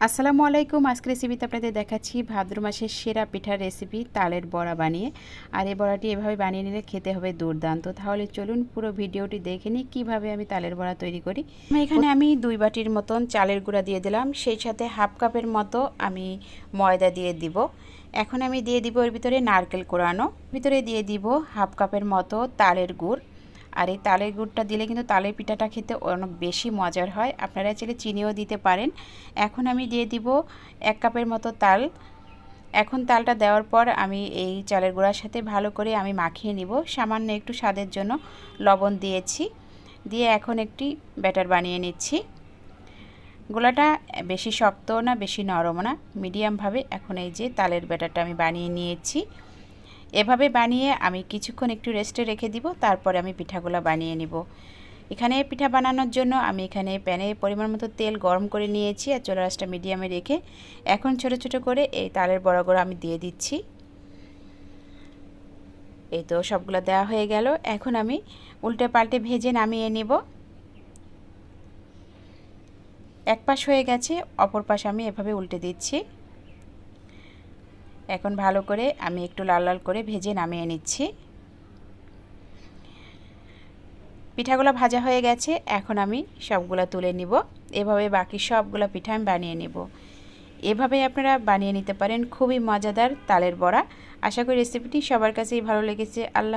আসসালামু আলাইকুম আজকে রেসিপিতে আপনাদের দেখাচ্ছি ভাদ্র মাসের সেরা পিঠার রেসিপি তালের বড়া বানিয়ে। আর এই বড়াটি এভাবে বানিয়ে নিলে খেতে হবে দুর্দান্ত। তাহলে চলুন পুরো ভিডিওটি দেখে নিই কীভাবে আমি তালের বড়া তৈরি করি। এখানে আমি দুই বাটির মতন চালের গুঁড়া দিয়ে দিলাম। সেই সাথে হাফ কাপের মতো আমি ময়দা দিয়ে দিব। এখন আমি দিয়ে দিব এর ভিতরে নারকেল কোরানো। ভিতরে দিয়ে দিব হাফ কাপের মতো তালের গুড়। আর এই তালের গুড়টা দিলে কিন্তু তালের পিঠাটা খেতে অনেক বেশি মজার হয়। আপনারা চাইলে চিনিও দিতে পারেন। এখন আমি দিয়ে দিব এক কাপের মতো তাল। এখন তালটা দেওয়ার পর আমি এই চালের গুঁড়ার সাথে ভালো করে আমি মাখিয়ে নিব। সামান্য একটু স্বাদের জন্য লবণ দিয়েছি। দিয়ে এখন একটি ব্যাটার বানিয়ে নিচ্ছি। গোলাটা বেশি শক্তও না, বেশি নরমও না। মিডিয়ামভাবে এখন এই যে তালের ব্যাটারটা আমি বানিয়ে নিয়েছি। এভাবে বানিয়ে আমি কিছুক্ষণ একটু রেস্টে রেখে দিব, তারপরে আমি পিঠাগুলো বানিয়ে নিব। এখানে পিঠা বানানোর জন্য আমি এখানে প্যানে পরিমাণ মতো তেল গরম করে নিয়েছি আর চোলা রাসটা মিডিয়ামে রেখে এখন ছোট ছোট করে এই তালের বড়াগুলো আমি দিয়ে দিচ্ছি। এই তো সবগুলো দেওয়া হয়ে গেল, এখন আমি উল্টে পাল্টে ভেজে নামিয়ে নিব। এক পাশ হয়ে গেছে, অপর পাশ আমি এভাবে উল্টে দিচ্ছি। এখন ভালো করে আমি একটু লাল লাল করে ভেজে নামিয়ে নিচ্ছি। পিঠাগুলো ভাজা হয়ে গেছে, এখন আমি সবগুলো তুলে নিব। এভাবে বাকি সবগুলো পিঠা আমি বানিয়ে নেব। এভাবে আপনারা বানিয়ে নিতে পারেন, খুবই মজাদার তালের বড়া। আশা করি রেসিপিটি সবার কাছেই ভালো লেগেছে। আল্লাহ